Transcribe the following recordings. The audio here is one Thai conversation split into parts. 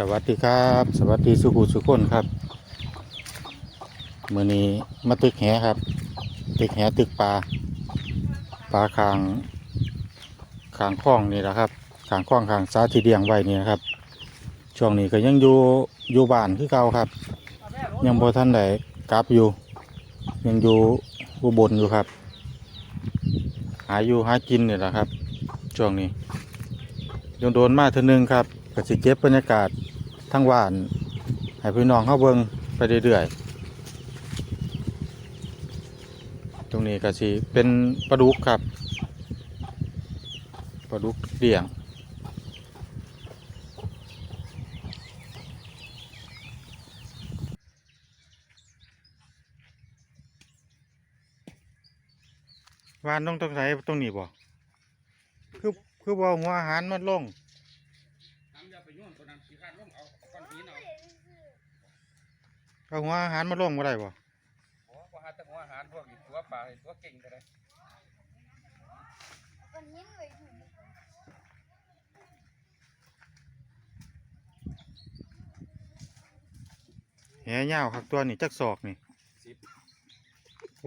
สวัสดีครับ สวัสดีสุขุสุขคนครับมือนี้มาตึกแหครับ ตึกแหตึกปลาปลาคางคางคล้องนี่แหละครับคางคล้องคางสาที่เดียงไว้นี่นะครับ ช่วงนี้ก็ยังอยู่อยู่บ้านคือเก่าครับ ยังพอท่านใดกลับอยู่ ยังอยู่อุบลอยู่ครับ หาอยู่หากินนี่แหละครับ ช่วงนี้โดนโดนมาเท่านึงครับ ก็สิเก็บบรรยากาศทั้งว่านให้พี่น้องเข้าเบิงไปเรื่อยๆ ตรงนี้ก็สิเป็นปลาดุกครับปลาดุกเดี่ยงวานต้องต้องใส่ตรงนี้บ่คือคือบ่เอาหัวอาหารมันลง น้ำยาไปโย่นตัวนั้นขี้ข้านลงเอาก้อนหินเอา เอาหัวอาหารมาลงบ่ได้บ่โอ้พอหาแต่หัวอาหารพวกอีกตัวปลาตัวเก่งก็ได้แหยาวคักตัวนี่จักศอกนี่สิบ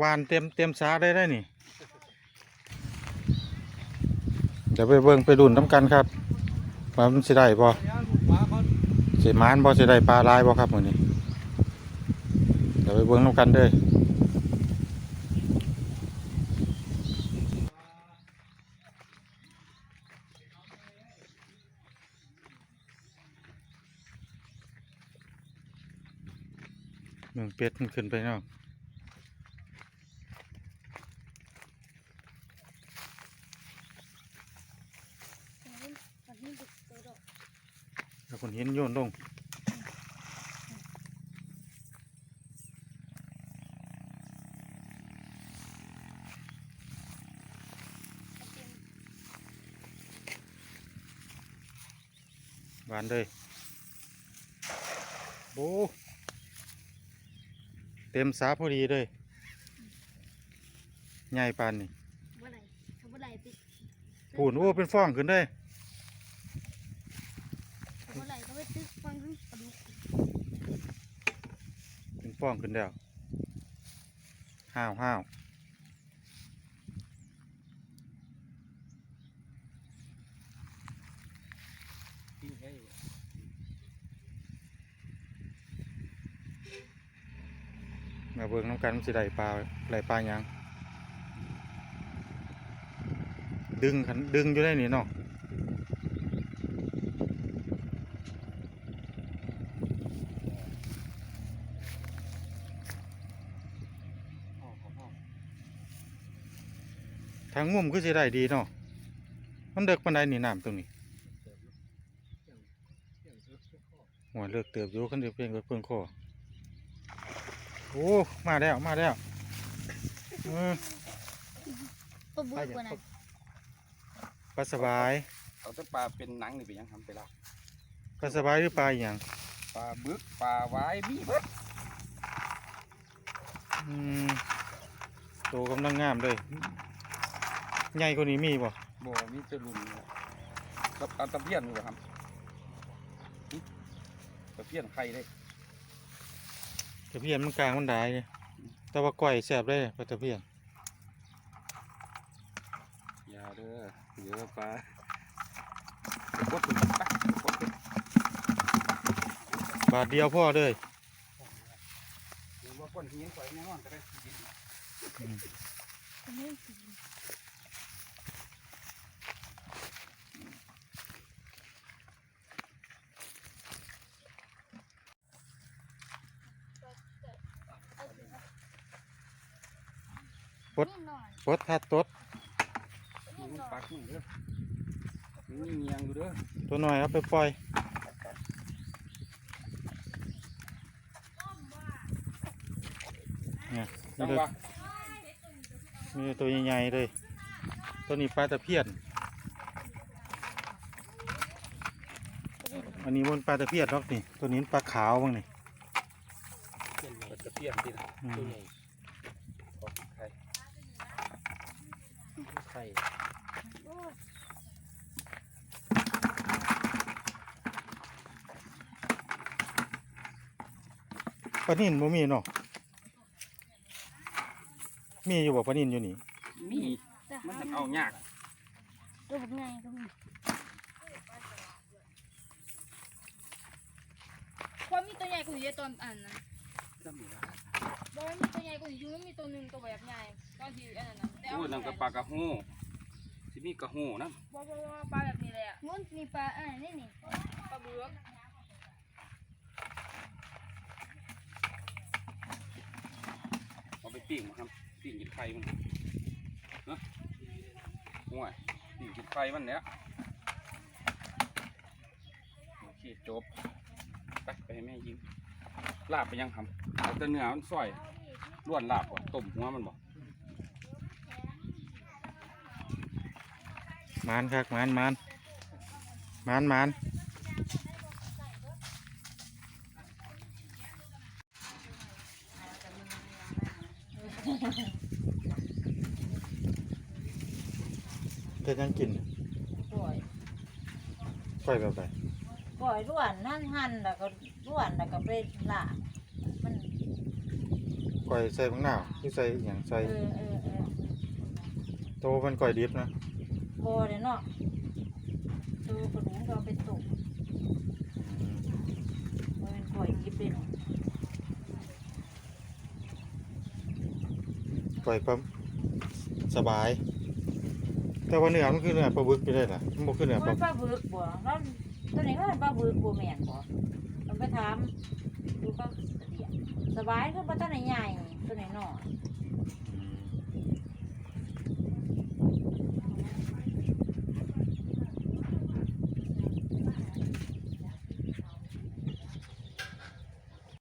วานเต็มเต็มสาได้ได้นี่เดี๋ยวไปเบิ่งไปดุนน้ำกันครับว่ามันสิได้บ่ปลาเขาสิมานบ่สิได้ปลาหลายบ่ครับมื้อนี้เดี๋ยวไปเบิ่งน้ำกันเด้อเมืองเป็ดมันขึ้นไปเนาะแล้วคนเห็นโยนลง บานเลยโอ้เต็มสาพอดีเลยใหญ่ปานนี่เมื่อไหร่ทำเมื่อไหร่ปิดพูนโอ้เป็นฟองขึ้นเลยเมื่อไหร่ก็ไปตึกฟังทั้งปลาดุกเป็นฟองขึ้นแล้วห้าวห้าว มาเบิ่งน้ำกันมันสิได้ปลาได้ปลาหยังดึงขันดึงอยู่ได้นี่เนาะอ๋อของพ่อทางงุ่มก็สิได้ดีเนาะมันเด็กปันใดนี่น้ำตรงนี้หัวเลิกเติบอยู่ขันเดียวเพียงกับเพื่อนคอ โอ้มาแล้วมาแล้วเออปลาบุกกว่านั้นปลาสบายเอาแต่ปลาเป็นหนังนี่ไปยังทำไปละปลาสบายหรือปลาอหย่างปลาบึกปลาไว้มีเบิดอืมโตกำลังงามเลยใหญ่กว่านี้มีบ่บ่มีแตะลุนนี่แหละกับเอาตะเพียนอยู่ครับหึตะเพียนไข่เลย ตะเพียนมันกลางมันได้เนี่ยแต่ว่าก้อยแซ่บเลยปลาตะเพียนอย่าเด้อเดี๋ยวปลาไปกดมันไปกดมันบาทเดียวพ่อเลยเดี๋ยวว่าก้อนหินใส่แน่นอนจะได้หิน อันนี้สิ ปด นี่หน่อยปดทัดตดนี่มันหน่อปัยกมึงเด้อมันมีเงียงอยู่เด้อตัวหน่อยเอาไปปล่อยเนี่ยจันี่งเลยหวะนี่ตัวใหญ่ๆเลยตัวนี้ปลาตะเพียนอันนี้มันปลาตะเพียนหรอกนี่ตัวนี้ปลาขาวบ้างนี่เปลี่ยนตะเพียนติดอืมตัวใหญ่ ข่ปลนิ่นบ่มีเนาะมีอยู่บ่ปลนิ่นอยู่นี่มีมันจะเอายากตัวบักไงก็มีความมีตัวใหญ่กว่าเยอตอนอันนะ บอกว่ามีตัวใหญ่กว่านี้อยู่มันมีตัวหนึ่งตัวแบบใหญ่ตอนที่อันนั้นนะแต่เอาโอ้ยมานั่นก็ปลากระหูสิมีกระหูนะบอกว่าว่าปลาแบบนี้เลยอะมุนมีปลาอ่านี่นี่ปลาเบือกเอาไปปิ้งมาครับปิ้งกินไข่มันนะห่วยปิ้งกินไข่มันเนี้ยโอเคจบไปไปให้แม่ยิงลาบไปยังครับ เอาแต่เนื้อมันซอยล้วนลาบบ่ต้มหัวมันบ่มานครับมานมานมานมานเฮ็ดหยังกินปล่อยก้อยแบบไหนปล่อยร่วนหั่นหั่นแล้วก็ร่วนแล้วก็ไปละมัน ก้อยใส่บังนาวหรือใส่อหย่างใส่เออเออเออโตมันก้อยดิบนะบอเดี๋ยวเนาะตัวกระดูกก็เอาไปตุกมันเป็นปล่อยกิบเลยเนาะก้อยก็สบาย แต่ว่าเนื้อมันคือเนื้อปลาบึกไปได้ล่ะมันบ่คือเนื้อปมัลานปลาบึกบ่แล้วตัวนี้ก็เป็นปลาบึกบ่แม่นบ่มันไปถามดูก็เดียวสบายคือปลาตัวไหนใหญ่ตัวไหนน้อย